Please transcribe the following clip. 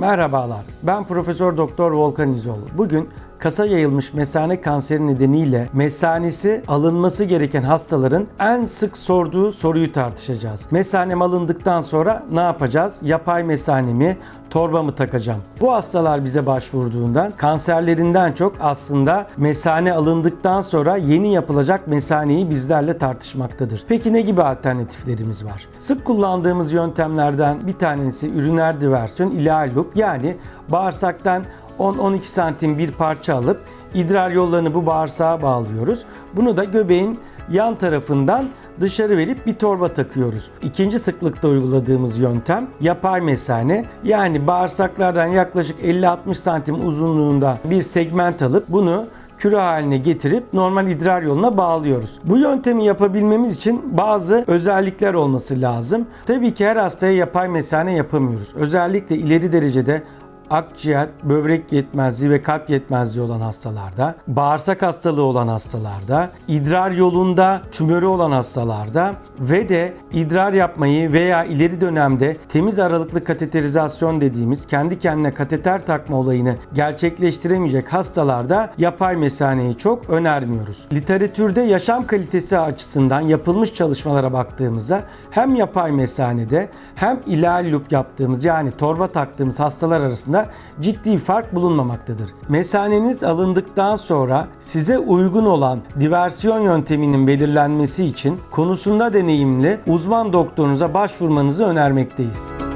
Merhabalar. Ben Profesör Doktor Volkan İzoğlu. Bugün kasa yayılmış mesane kanseri nedeniyle mesanesi alınması gereken hastaların en sık sorduğu soruyu tartışacağız. Mesanem alındıktan sonra ne yapacağız? Yapay mesane mi, torba mı takacağım? Bu hastalar bize başvurduğundan kanserlerinden çok aslında mesane alındıktan sonra yeni yapılacak mesaneyi bizlerle tartışmaktadır. Peki ne gibi alternatiflerimiz var? Sık kullandığımız yöntemlerden bir tanesi üriner diversyon ilahi loop yani bağırsaktan 10-12 santim bir parça alıp idrar yollarını bu bağırsağa bağlıyoruz. Bunu da göbeğin yan tarafından dışarı verip bir torba takıyoruz. İkinci sıklıkta uyguladığımız yöntem yapay mesane. Yani bağırsaklardan yaklaşık 50-60 santim uzunluğunda bir segment alıp bunu küre haline getirip normal idrar yoluna bağlıyoruz. Bu yöntemi yapabilmemiz için bazı özellikler olması lazım. Tabii ki her hastaya yapay mesane yapamıyoruz. Özellikle ileri derecede akciğer, böbrek yetmezliği ve kalp yetmezliği olan hastalarda, bağırsak hastalığı olan hastalarda, idrar yolunda tümörü olan hastalarda ve de idrar yapmayı veya ileri dönemde temiz aralıklı kateterizasyon dediğimiz kendi kendine kateter takma olayını gerçekleştiremeyecek hastalarda yapay mesaneyi çok önermiyoruz. Literatürde yaşam kalitesi açısından yapılmış çalışmalara baktığımızda hem yapay mesanede hem ilahi loop yaptığımız yani torba taktığımız hastalar arasında ciddi fark bulunmamaktadır. Mesaneniz alındıktan sonra size uygun olan diversiyon yönteminin belirlenmesi için konusunda deneyimli uzman doktorunuza başvurmanızı önermekteyiz.